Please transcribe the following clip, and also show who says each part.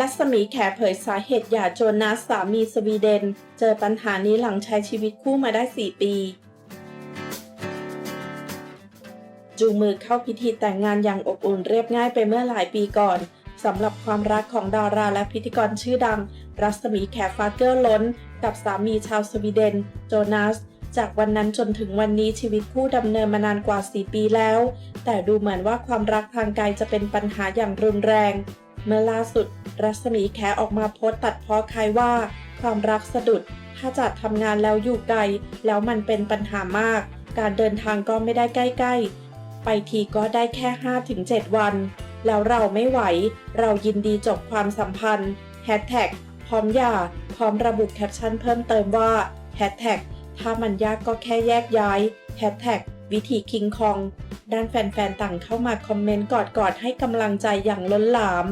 Speaker 1: รัศมีแขเผยสาเหตุหย่าโจนาสสามีสวีเดน เจอปัญหานี้หลังใช้ชีวิตคู่มาได้ 4 ปี จูงมือเข้าพิธีแต่งงานอย่างอบอุ่นเรียบง่ายไปเมื่อหลายปีก่อนสำหรับความรักของดาราและพิธีกรชื่อดัง รัศมีแขฟาเกอร์ล้น กับสามีชาวสวีเดน โจนาส จากวันนั้นจนถึงวันนี้ชีวิตคู่ดำเนินมานานกว่า 4 ปีแล้ว แต่ดูเหมือนว่าความรักทางไกลจะเป็นปัญหาอย่างรุนแรง เมื่อล่าสุด รัศมีแขออกมาโพสต์ตัดเพ้อใครว่า ความรักสะดุด ถ้าจัดทำงานแล้วอยู่ไกล แล้วมันเป็นปัญหามาก การเดินทางก็ไม่ได้ใกล้ ๆ ไปทีก็ได้แค่ 5-7 วัน แล้วเราไม่ไหว เรายินดีจบความสัมพันธ์แฮชแท็กพร้อมหย่าพร้อมระบุแคปชั่นเพิ่มเติมว่าแฮชแท็ก ถ้ามันยากก็แค่แยกย้ายแฮชแท็กวิธีคิงคอง ด้านแฟนๆ ต่างเข้ามาคอมเมนต์กอดๆ ให้กำลังใจอย่างล้นหลาม